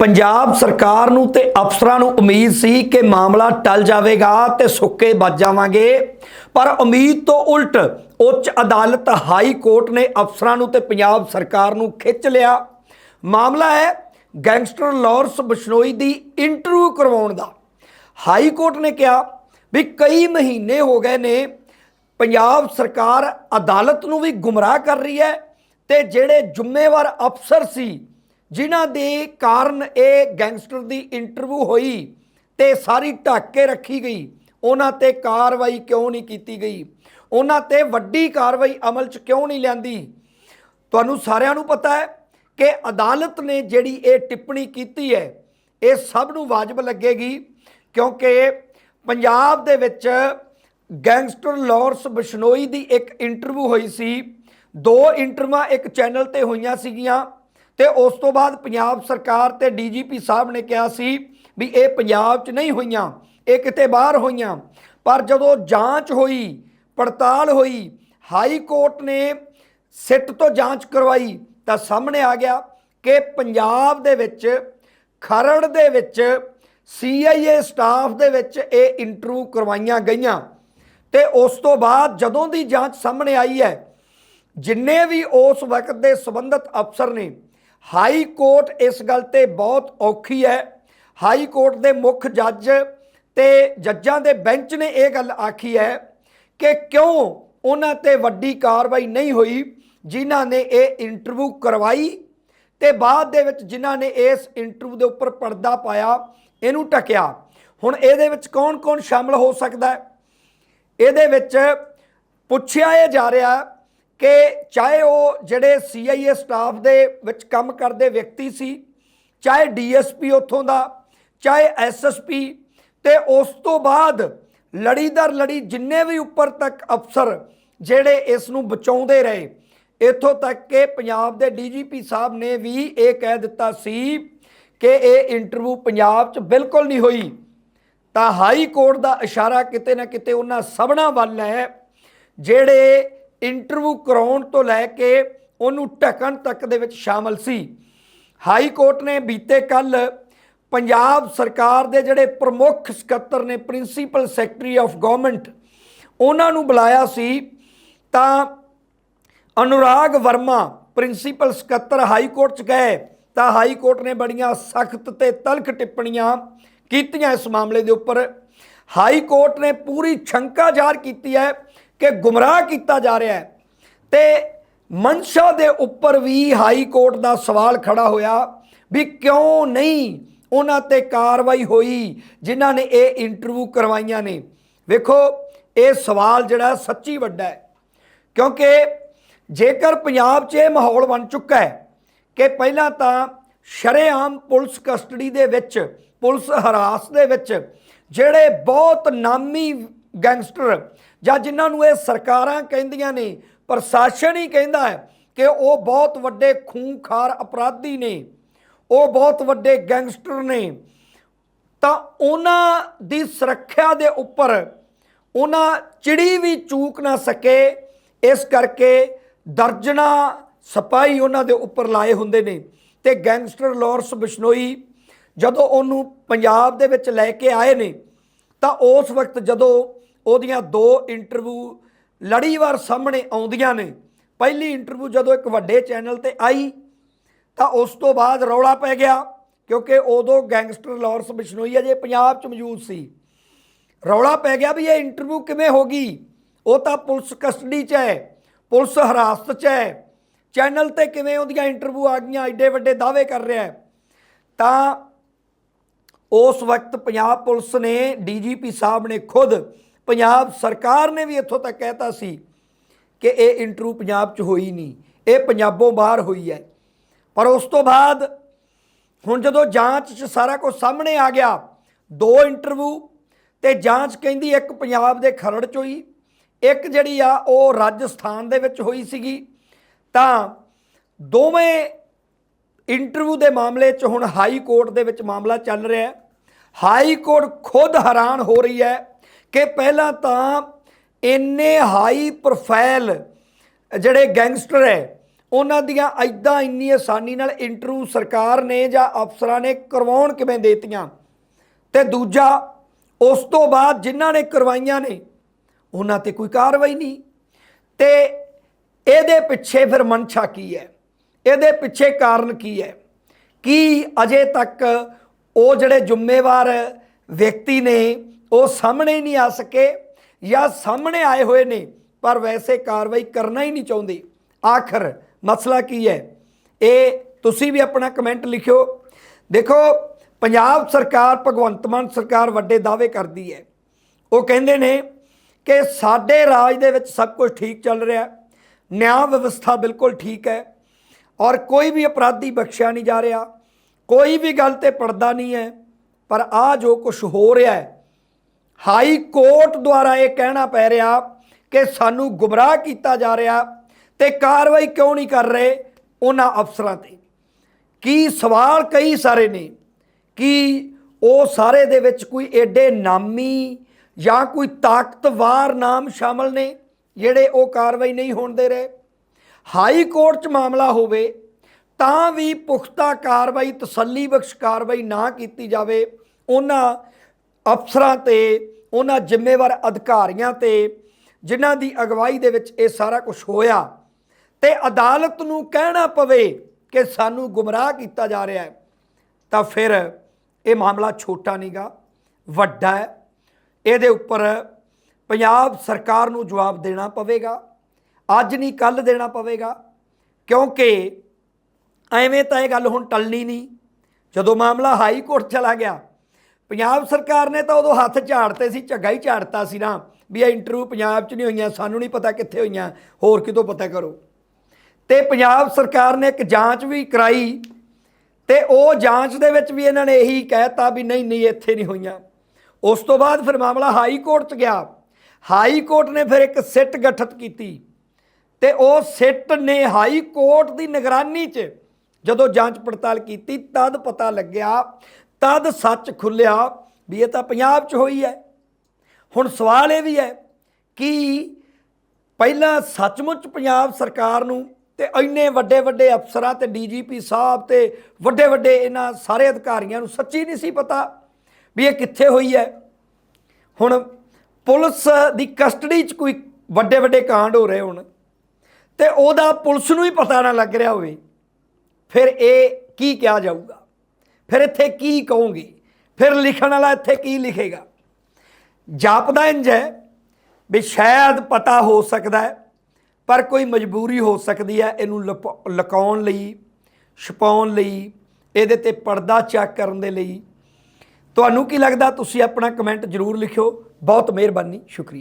ਪੰਜਾਬ ਸਰਕਾਰ ਨੂੰ ਤੇ ਅਫਸਰਾਂ ਨੂੰ ਉਮੀਦ ਸੀ ਕਿ ਮਾਮਲਾ ਟਲ ਜਾਵੇਗਾ ਤੇ ਸੁੱਕੇ ਬਚ ਜਾਵਾਂਗੇ। ਪਰ ਉਮੀਦ ਤੋਂ ਉਲਟ ਉੱਚ ਅਦਾਲਤ ਹਾਈ ਕੋਰਟ ਨੇ ਅਫਸਰਾਂ ਨੂੰ ਤੇ ਪੰਜਾਬ ਸਰਕਾਰ ਨੂੰ ਖਿੱਚ ਲਿਆ। ਮਾਮਲਾ ਹੈ ਗੈਂਗਸਟਰ ਲਾਰੈਂਸ ਬਿਸ਼ਨੋਈ ਦੀ ਇੰਟਰਵਿਊ ਕਰਵਾਉਣ ਦਾ। ਹਾਈ ਕੋਰਟ ਨੇ ਕਿਹਾ ਵੀ ਕਈ ਮਹੀਨੇ ਹੋ ਗਏ ਨੇ, ਪੰਜਾਬ ਸਰਕਾਰ ਅਦਾਲਤ ਨੂੰ ਵੀ ਗੁੰਮਰਾਹ ਕਰ ਰਹੀ ਹੈ ਤੇ ਜਿਹੜੇ ਜ਼ਿੰਮੇਵਾਰ ਅਫਸਰ ਸੀ ਜਿਨ੍ਹਾਂ ਦੇ ਕਾਰਨ ਇਹ ਗੈਂਗਸਟਰ ਦੀ ਇੰਟਰਵਿਊ ਹੋਈ ਤੇ ਸਾਰੀ ਢੱਕ ਕੇ ਰੱਖੀ ਗਈ। ਉਹਨਾਂ ਤੇ ਕਾਰਵਾਈ ਕਿਉਂ ਨਹੀਂ ਕੀਤੀ ਗਈ? ਉਹਨਾਂ ਤੇ ਵੱਡੀ ਕਾਰਵਾਈ ਅਮਲ 'ਚ ਕਿਉਂ ਨਹੀਂ ਲਿਆਂਦੀ? ਤੁਹਾਨੂੰ ਸਾਰਿਆਂ ਨੂੰ ਪਤਾ ਹੈ ਕਿ ਅਦਾਲਤ ਨੇ ਜਿਹੜੀ ਇਹ ਟਿੱਪਣੀ ਕੀਤੀ ਹੈ, ਇਹ ਸਭ ਨੂੰ ਵਾਜਬ ਲੱਗੇਗੀ ਕਿਉਂਕਿ ਪੰਜਾਬ ਦੇ ਵਿੱਚ ਗੈਂਗਸਟਰ ਲਾਰੈਂਸ ਬਿਸ਼ਨੋਈ ਦੀ ਇੱਕ ਇੰਟਰਵਿਊ ਹੋਈ ਸੀ। ਦੋ ਇੰਟਰਵਿਊਆਂ ਇੱਕ ਚੈਨਲ ਤੇ ਹੋਈਆਂ ਸੀਗੀਆਂ। ਤੇ ਉਸ ਤੋਂ ਬਾਅਦ ਪੰਜਾਬ ਸਰਕਾਰ ਤੇ ਡੀਜੀਪੀ ਸਾਹਿਬ ਨੇ ਕਿਹਾ ਸੀ ਵੀ ਇਹ ਪੰਜਾਬ 'ਚ ਨਹੀਂ ਹੋਈਆਂ, ਇਹ ਕਿਤੇ ਬਾਹਰ ਹੋਈਆਂ। ਪਰ ਜਦੋਂ ਜਾਂਚ ਹੋਈ, ਪੜਤਾਲ ਹੋਈ, ਹਾਈ ਕੋਰਟ ਨੇ ਸਿੱਟ ਤੋਂ ਜਾਂਚ ਕਰਵਾਈ, ਤਾਂ ਸਾਹਮਣੇ ਆ ਗਿਆ ਕਿ ਪੰਜਾਬ ਦੇ ਵਿੱਚ, ਖਰੜ ਦੇ ਵਿੱਚ, ਸੀਆਈਏ ਸਟਾਫ ਦੇ ਵਿੱਚ ਇਹ ਇੰਟਰਵਿਊ ਕਰਵਾਈਆਂ ਗਈਆਂ। ਤੇ ਉਸ ਤੋਂ ਬਾਅਦ ਜਦੋਂ ਦੀ ਜਾਂਚ ਸਾਹਮਣੇ ਆਈ ਹੈ, ਜਿੰਨੇ ਵੀ ਉਸ ਵਕਤ ਦੇ ਸੰਬੰਧਤ ਅਫਸਰ ਨੇ ਹਾਈ ਕੋਰਟ ਇਸ ਗੱਲ ਤੇ ਬਹੁਤ ਔਖੀ ਹੈ। ਹਾਈ ਕੋਰਟ ਦੇ ਮੁੱਖ ਜੱਜ ਤੇ ਜੱਜਾਂ ਦੇ ਬੈਂਚ ਨੇ ਇਹ ਗੱਲ ਆਖੀ ਹੈ ਕਿ ਕਿਉਂ ਉਹਨਾਂ ਤੇ ਵੱਡੀ ਕਾਰਵਾਈ ਨਹੀਂ ਹੋਈ, ਜਿਨ੍ਹਾਂ ਨੇ ਇਹ ਇੰਟਰਵਿਊ ਕਰਵਾਈ ਤੇ ਬਾਅਦ ਦੇ ਵਿੱਚ ਜਿਨ੍ਹਾਂ ਨੇ ਇਸ ਇੰਟਰਵਿਊ ਦੇ ਉੱਪਰ ਪਰਦਾ ਪਾਇਆ, ਇਹਨੂੰ ਟਕਿਆ ਹੁਣ ਇਹਦੇ ਵਿੱਚ ਕੌਣ-ਕੌਣ ਸ਼ਾਮਲ ਹੋ ਸਕਦਾ ਹੈ? ਇਹਦੇ ਵਿੱਚ ਪੁੱਛਿਆ ਇਹ ਜਾ ਰਿਹਾ ਕਿ ਚਾਹੇ ਉਹ ਜਿਹੜੇ ਸੀਆਈਏ ਸਟਾਫ ਦੇ ਵਿੱਚ ਕੰਮ ਕਰਦੇ ਵਿਅਕਤੀ ਸੀ, ਚਾਹੇ ਡੀਐਸਪੀ ਉੱਥੋਂ ਦਾ, ਚਾਹੇ ਐਸਐਸਪੀ ਤੇ ਉਸ ਤੋਂ ਬਾਅਦ ਲੜੀਦਾਰ ਲੜੀ ਜਿੰਨੇ ਵੀ ਉੱਪਰ ਤੱਕ ਅਫਸਰ ਜਿਹੜੇ ਇਸ ਨੂੰ ਬਚਾਉਂਦੇ ਰਹੇ, ਇੱਥੋਂ ਤੱਕ ਕਿ ਪੰਜਾਬ ਦੇ ਡੀਜੀਪੀ ਸਾਹਿਬ ਨੇ ਵੀ ਇਹ ਕਹਿ ਦਿੱਤਾ ਸੀ ਕਿ ਇਹ ਇੰਟਰਵਿਊ ਪੰਜਾਬ 'ਚ ਬਿਲਕੁਲ ਨਹੀਂ ਹੋਈ। ਤਾਂ ਹਾਈ ਕੋਰਟ ਦਾ ਇਸ਼ਾਰਾ ਕਿਤੇ ਨਾ ਕਿਤੇ ਉਹਨਾਂ ਸਭਨਾਂ ਵੱਲ ਹੈ, ਜਿਹੜੇ ਇੰਟਰਵਿਊ ਕਰਾਉਣ ਤੋਂ ਲੈ ਕੇ ਉਹਨੂੰ ਢਕਣ ਤੱਕ ਦੇ ਵਿੱਚ ਸ਼ਾਮਲ ਸੀ। ਹਾਈ ਕੋਰਟ ਨੇ ਬੀਤੇ ਕੱਲ ਪੰਜਾਬ ਸਰਕਾਰ ਦੇ ਜਿਹੜੇ ਪ੍ਰਮੁੱਖ ਸਕੱਤਰ ਨੇ ਪ੍ਰਿੰਸੀਪਲ ਸੈਕਟਰੀ ਆਫ ਗਵਰਨਮੈਂਟ ਉਹਨਾਂ ਨੂੰ ਬੁਲਾਇਆ ਸੀ ਤਾਂ ਅਨੁਰਾਗ ਵਰਮਾ ਪ੍ਰਿੰਸੀਪਲ ਸਕੱਤਰ ਹਾਈ ਕੋਰਟ ਚ ਗਏ ਤਾਂ ਹਾਈ ਕੋਰਟ ਨੇ ਬੜੀਆਂ ਸਖਤ ਤੇ ਤਲਖ ਟਿੱਪਣੀਆਂ ਕੀਤੀਆਂ ਇਸ ਮਾਮਲੇ ਦੇ ਉੱਪਰ। ਹਾਈ ਕੋਰਟ ਨੇ ਪੂਰੀ ਸ਼ੰਕਾ ਜ਼ਾਹਰ ਕੀਤੀ ਹੈ ਕਿ ਗੁੰਮਰਾਹ ਕੀਤਾ ਜਾ ਰਿਹਾ ਹੈ। ਤੇ ਮਨਸ਼ਾ ਦੇ ਉੱਪਰ ਵੀ ਹਾਈ ਕੋਰਟ ਦਾ ਸਵਾਲ ਖੜਾ ਹੋਇਆ ਵੀ ਕਿਉਂ ਨਹੀਂ ਉਹਨਾਂ ਤੇ ਕਾਰਵਾਈ ਹੋਈ, ਜਿਨ੍ਹਾਂ ਨੇ ਇਹ ਇੰਟਰਵਿਊ ਕਰਵਾਈਆਂ ਨੇ। ਵੇਖੋ, ਇਹ ਸਵਾਲ ਜਿਹੜਾ ਸੱਚੀ ਵੱਡਾ ਹੈ। ਕਿਉਂਕਿ ਜੇਕਰ ਪੰਜਾਬ 'ਚ ਇਹ ਮਾਹੌਲ ਬਣ ਚੁੱਕਾ ਹੈ ਕਿ ਪਹਿਲਾਂ ਤਾਂ ਸ਼ਰੇਆਮ ਪੁਲਿਸ ਕਸਟਡੀ ਦੇ ਵਿੱਚ, ਪੁਲਿਸ ਹਰਾਸ ਦੇ ਵਿੱਚ, ਜਿਹੜੇ ਬਹੁਤ ਨਾਮੀ ਗੈਂਗਸਟਰ। ਜਾਂ ਜਿਨ੍ਹਾਂ ਨੂੰ ਇਹ ਸਰਕਾਰਾਂ ਕਹਿੰਦੀਆਂ ਨੇ, ਪ੍ਰਸ਼ਾਸਨ ਹੀ ਕਹਿੰਦਾ ਹੈ ਕਿ ਉਹ ਬਹੁਤ ਵੱਡੇ ਖੂਨਖਾਰ ਅਪਰਾਧੀ ਨੇ, ਉਹ ਬਹੁਤ ਵੱਡੇ ਗੈਂਗਸਟਰ ਨੇ। ਤਾਂ ਉਹਨਾਂ ਦੀ ਸੁਰੱਖਿਆ ਦੇ ਉੱਪਰ ਉਹਨਾਂ ਚਿੜੀ ਵੀ ਚੂਕ ਨਾ ਸਕੇ, ਇਸ ਕਰਕੇ ਦਰਜਨਾ ਸਿਪਾਹੀ ਉਹਨਾਂ ਦੇ ਉੱਪਰ ਲਾਏ ਹੁੰਦੇ ਨੇ। ਤੇ ਗੈਂਗਸਟਰ ਲਾਰੈਂਸ ਬਿਸ਼ਨੋਈ ਜਦੋਂ ਉਹਨੂੰ ਪੰਜਾਬ ਦੇ ਵਿੱਚ ਲੈ ਕੇ ਆਏ ਨੇ, ਤਾਂ ਉਸ ਵਕਤ ਜਦੋਂ ਉਹਦੀਆਂ ਦੋ ਇੰਟਰਵਿਊ ਲੜੀਵਾਰ ਸਾਹਮਣੇ ਆਉਂਦੀਆਂ ਨੇ। ਪਹਿਲੀ ਇੰਟਰਵਿਊ ਜਦੋਂ ਇੱਕ ਵੱਡੇ ਚੈਨਲ ਤੇ ਆਈ, ਤਾਂ ਉਸ ਤੋਂ ਬਾਅਦ ਰੌਲਾ ਪੈ ਗਿਆ, ਕਿਉਂਕਿ ਉਦੋਂ ਗੈਂਗਸਟਰ ਲਾਰੈਂਸ ਬਿਸ਼ਨੋਈ ਅਜੇ ਪੰਜਾਬ 'ਚ ਮੌਜੂਦ ਸੀ। ਰੌਲਾ ਪੈ ਗਿਆ ਵੀ ਇਹ ਇੰਟਰਵਿਊ ਕਿਵੇਂ ਹੋ ਗਈ? ਉਹ ਤਾਂ ਪੁਲਿਸ ਕਸਟਡੀ 'ਚ ਹੈ, ਪੁਲਿਸ ਹਿਰਾਸਤ 'ਚ ਹੈ। ਚੈਨਲ ਤੇ ਕਿਵੇਂ ਉਹਦੀਆਂ ਇੰਟਰਵਿਊ ਆ ਗਈਆਂ, ਐਡੇ ਵੱਡੇ ਦਾਅਵੇ ਕਰ ਰਿਹਾ ਹੈ। ਤਾਂ ਉਸ ਵਕਤ ਪੰਜਾਬ ਪੁਲਿਸ ਨੇ ਡੀਜੀਪੀ ਸਾਹਿਬ ਨੇ ਖੁਦ ਪੰਜਾਬ ਸਰਕਾਰ ਨੇ ਵੀ ਇੱਥੋਂ ਤੱਕ ਕਹਿਤਾ ਸੀ ਕਿ ਇਹ ਇੰਟਰਵਿਊ ਪੰਜਾਬ 'ਚ ਹੋਈ ਨਹੀਂ, ਇਹ ਪੰਜਾਬੋਂ ਬਾਹਰ ਹੋਈ ਹੈ। ਪਰ ਉਸ ਤੋਂ ਬਾਅਦ ਹੁਣ ਜਦੋਂ ਜਾਂਚ 'ਚ ਸਾਰਾ ਕੁਝ ਸਾਹਮਣੇ ਆ ਗਿਆ, ਦੋ ਇੰਟਰਵਿਊ ਤੇ ਜਾਂਚ ਕਹਿੰਦੀ ਇੱਕ ਪੰਜਾਬ ਦੇ ਖਰੜ 'ਚ ਹੋਈ ਇੱਕ ਜਿਹੜੀ ਆ ਉਹ ਰਾਜਸਥਾਨ ਦੇ ਵਿੱਚ ਹੋਈ ਸੀਗੀ। ਤਾਂ ਦੋਵੇਂ ਇੰਟਰਵਿਊ ਦੇ ਮਾਮਲੇ 'ਚ ਹੁਣ ਹਾਈ ਕੋਰਟ ਦੇ ਵਿੱਚ ਮਾਮਲਾ ਚੱਲ ਰਿਹਾ ਹੈ। ਹਾਈ ਕੋਰਟ ਖੁਦ ਹੈਰਾਨ ਹੋ ਰਹੀ ਹੈ ਕਿ ਪਹਿਲਾਂ ਤਾਂ ਇੰਨੇ ਹਾਈ ਪ੍ਰੋਫਾਈਲ ਜਿਹੜੇ ਗੈਂਗਸਟਰ ਹੈ, ਉਹਨਾਂ ਦੀਆਂ ਐਦਾਂ ਇੰਨੀ ਆਸਾਨੀ ਨਾਲ ਇੰਟਰਵਿਊ ਸਰਕਾਰ ਨੇ ਜਾਂ ਅਫਸਰਾਂ ਨੇ ਕਰਵਾਉਣ ਕਿਵੇਂ ਦੇਤੀਆਂ? ਤੇ ਦੂਜਾ, ਉਸ ਤੋਂ ਬਾਅਦ ਜਿਨ੍ਹਾਂ ਨੇ ਕਰਵਾਈਆਂ ਨੇ, ਉਹਨਾਂ ਤੇ ਕੋਈ ਕਾਰਵਾਈ ਨਹੀਂ। ਤੇ ਇਹਦੇ ਪਿੱਛੇ ਫਿਰ ਮਨਸ਼ਾ ਕੀ ਹੈ? ਇਹਦੇ ਪਿੱਛੇ ਕਾਰਨ ਕੀ ਹੈ? ਕੀ ਅਜੇ ਤੱਕ ਉਹ ਜਿਹੜੇ ਜ਼ਿੰਮੇਵਾਰ ਵਿਅਕਤੀ ਨੇ ਉਹ ਸਾਹਮਣੇ ਹੀ ਨਹੀਂ ਆ ਸਕੇ ਜਾਂ ਸਾਹਮਣੇ ਆਏ ਹੋਏ ਨੇ, ਪਰ ਵੈਸੇ ਕਾਰਵਾਈ ਕਰਨਾ ਹੀ ਨਹੀਂ ਚਾਹੁੰਦੇ। ਆਖਰ ਮਸਲਾ ਕੀ ਹੈ? ਇਹ ਤੁਸੀਂ ਵੀ ਆਪਣਾ ਕਮੈਂਟ ਲਿਖਿਓ। ਦੇਖੋ, ਪੰਜਾਬ ਸਰਕਾਰ, ਭਗਵੰਤ ਮਾਨ ਸਰਕਾਰ ਵੱਡੇ ਦਾਅਵੇ ਕਰਦੀ ਹੈ। ਉਹ ਕਹਿੰਦੇ ਨੇ ਕਿ ਸਾਡੇ ਰਾਜ ਦੇ ਵਿੱਚ ਸਭ ਕੁਝ ਠੀਕ ਚੱਲ ਰਿਹਾ ਨਿਆਂ ਵਿਵਸਥਾ ਬਿਲਕੁਲ ਠੀਕ ਹੈ ਔਰ ਕੋਈ ਵੀ ਅਪਰਾਧੀ ਬਖਸ਼ਿਆ ਨਹੀਂ ਜਾ ਰਿਹਾ। ਕੋਈ ਵੀ ਗੱਲ ਤੇ ਪਰਦਾ ਨਹੀਂ ਹੈ। ਪਰ ਆ ਜੋ ਕੁਝ ਹੋ ਰਿਹਾ ਹੈ ਹਾਈ ਕੋਰਟ ਦੁਆਰਾ ਇਹ ਕਹਿਣਾ ਪੈ ਰਿਹਾ ਕਿ ਸਾਨੂੰ ਗੁੰਮਰਾਹ ਕੀਤਾ ਜਾ ਰਿਹਾ ਤੇ ਕਾਰਵਾਈ ਕਿਉਂ ਨਹੀਂ ਕਰ ਰਹੇ ਉਹਨਾਂ ਅਫਸਰਾਂ ਤੇ। ਕੀ ਸਵਾਲ ਕਈ ਸਾਰੇ ਨੇ ਕਿ ਉਹ ਸਾਰੇ ਦੇ ਵਿੱਚ ਕੋਈ ਐਡੇ ਨਾਮੀ ਜਾਂ ਕੋਈ ਤਾਕਤਵਾਰ ਨਾਮ ਸ਼ਾਮਲ ਨੇ ਜਿਹੜੇ ਉਹ ਕਾਰਵਾਈ ਨਹੀਂ ਹੋਣ ਦੇ ਰਹੇ? ਹਾਈ ਕੋਰਟ 'ਚ ਮਾਮਲਾ ਹੋਵੇ ਤਾਂ ਵੀ ਪੁਖਤਾ ਕਾਰਵਾਈ, ਤਸੱਲੀ ਬਖਸ਼ ਕਾਰਵਾਈ ਨਾ ਕੀਤੀ ਜਾਵੇ, ਉਹਨਾਂ ਅਫਸਰਾਂ ਤੇ ਉਹਨਾਂ ਜ਼ਿੰਮੇਵਾਰ ਅਧਿਕਾਰੀਆਂ ਤੇ ਜਿਨ੍ਹਾਂ ਦੀ ਅਗਵਾਈ ਦੇ ਵਿੱਚ ਇਹ ਸਾਰਾ ਕੁਝ ਹੋਇਆ ਤੇ ਅਦਾਲਤ ਨੂੰ ਕਹਿਣਾ ਪਵੇ ਕਿ ਸਾਨੂੰ ਗੁੰਮਰਾਹ ਕੀਤਾ ਜਾ ਰਿਹਾ ਹੈ, ਤਾਂ ਫਿਰ ਇਹ ਮਾਮਲਾ ਛੋਟਾ ਨਹੀਂਗਾ ਵੱਡਾ ਹੈ। ਇਹਦੇ ਉੱਪਰ ਪੰਜਾਬ ਸਰਕਾਰ ਨੂੰ ਜਵਾਬ ਦੇਣਾ ਪਵੇਗਾ, ਅੱਜ ਨਹੀਂ ਕੱਲ ਦੇਣਾ ਪਵੇਗਾ, ਕਿਉਂਕਿ ਐਵੇਂ ਤਾਂ ਇਹ ਗੱਲ ਹੁਣ ਟਲਣੀ ਨਹੀਂ। ਜਦੋਂ ਮਾਮਲਾ ਹਾਈ ਕੋਰਟ ਚਲਾ ਗਿਆ ਪੰਜਾਬ ਸਰਕਾਰ ਨੇ ਤਾਂ ਉਦੋਂ ਹੱਥ ਝਾੜਤੇ ਸੀ, ਝੱਗਾ ਹੀ ਝਾੜਤਾ ਸੀ ਨਾ, ਵੀ ਇਹ ਇੰਟਰਵਿਊ ਪੰਜਾਬ 'ਚ ਨਹੀਂ ਹੋਈਆਂ, ਸਾਨੂੰ ਨਹੀਂ ਪਤਾ ਕਿੱਥੇ ਹੋਈਆਂ, ਹੋਰ ਕਿਤੋਂ ਪਤਾ ਕਰੋ। ਤੇ ਪੰਜਾਬ ਸਰਕਾਰ ਨੇ ਇੱਕ ਜਾਂਚ ਵੀ ਕਰਾਈ ਤੇ ਉਹ ਜਾਂਚ ਦੇ ਵਿੱਚ ਵੀ ਇਹਨਾਂ ਨੇ ਇਹੀ ਕਹਿਤਾ ਵੀ ਨਹੀਂ ਨਹੀਂ, ਇੱਥੇ ਨਹੀਂ ਹੋਈਆਂ। ਉਸ ਤੋਂ ਬਾਅਦ ਫਿਰ ਮਾਮਲਾ ਹਾਈ ਕੋਰਟ 'ਚ ਗਿਆ। ਹਾਈ ਕੋਰਟ ਨੇ ਫਿਰ ਇੱਕ ਸਿੱਟ ਗਠਿਤ ਕੀਤੀ ਤੇ ਉਹ ਸਿੱਟ ਨੇ ਹਾਈ ਕੋਰਟ ਦੀ ਨਿਗਰਾਨੀ 'ਚ ਜਦੋਂ ਜਾਂਚ ਪੜਤਾਲ ਕੀਤੀ, ਤਦ ਪਤਾ ਲੱਗਿਆ ਤਦ ਸੱਚ ਖੁੱਲਿਆ ਵੀ ਇਹ ਤਾਂ ਪੰਜਾਬ 'ਚ ਹੋਈ ਹੈ। ਹੁਣ ਸਵਾਲ ਇਹ ਵੀ ਹੈ ਕਿ ਪਹਿਲਾਂ ਸੱਚਮੁੱਚ ਪੰਜਾਬ ਸਰਕਾਰ ਨੂੰ ਤੇ ਇੰਨੇ ਵੱਡੇ ਵੱਡੇ ਅਫਸਰਾਂ ਤੇ ਡੀਜੀਪੀ ਸਾਹਿਬ ਤੇ ਵੱਡੇ ਵੱਡੇ ਇਹਨਾਂ ਸਾਰੇ ਅਧਿਕਾਰੀਆਂ ਨੂੰ ਸੱਚੀ ਨਹੀਂ ਸੀ ਪਤਾ ਵੀ ਇਹ ਕਿੱਥੇ ਹੋਈ ਹੈ। ਹੁਣ ਪੁਲਿਸ ਦੀ ਕਸਟਡੀ 'ਚ ਕੋਈ ਵੱਡੇ ਵੱਡੇ ਕਾਂਡ ਹੋ ਰਹੇ ਹੁਣ ਤੇ ਉਹਦਾ ਪੁਲਿਸ ਨੂੰ ਹੀ ਪਤਾ ਨਾ ਲੱਗ ਰਿਹਾ ਹੋਵੇ, ਫਿਰ ਇਹ ਕੀ ਕਿਹਾ ਜਾਊਗਾ? ਫਿਰ ਇੱਥੇ ਕੀ ਕਹੂੰਗੀ? ਫਿਰ ਲਿਖਣ ਵਾਲਾ ਇੱਥੇ ਕੀ ਲਿਖੇਗਾ? ਜਾਪਦਾ ਇੰਜ ਹੈ ਵੀ ਸ਼ਾਇਦ ਪਤਾ ਹੋ ਸਕਦਾ ਹੈ, ਪਰ ਕੋਈ ਮਜਬੂਰੀ ਹੋ ਸਕਦੀ ਹੈ ਇਹਨੂੰ ਲੁਪ- ਲੁਕਾਉਣ ਲਈ, ਛੁਪਾਉਣ ਲਈ, ਇਹਦੇ ਤੇ ਪਰਦਾ ਚੈੱਕ ਕਰਨ ਦੇ ਲਈ। ਤੁਹਾਨੂੰ ਕੀ ਲੱਗਦਾ? ਤੁਸੀਂ ਆਪਣਾ ਕਮੈਂਟ ਜ਼ਰੂਰ ਲਿਖਿਓ। ਬਹੁਤ ਮਿਹਰਬਾਨੀ। ਸ਼ੁਕਰੀਆ।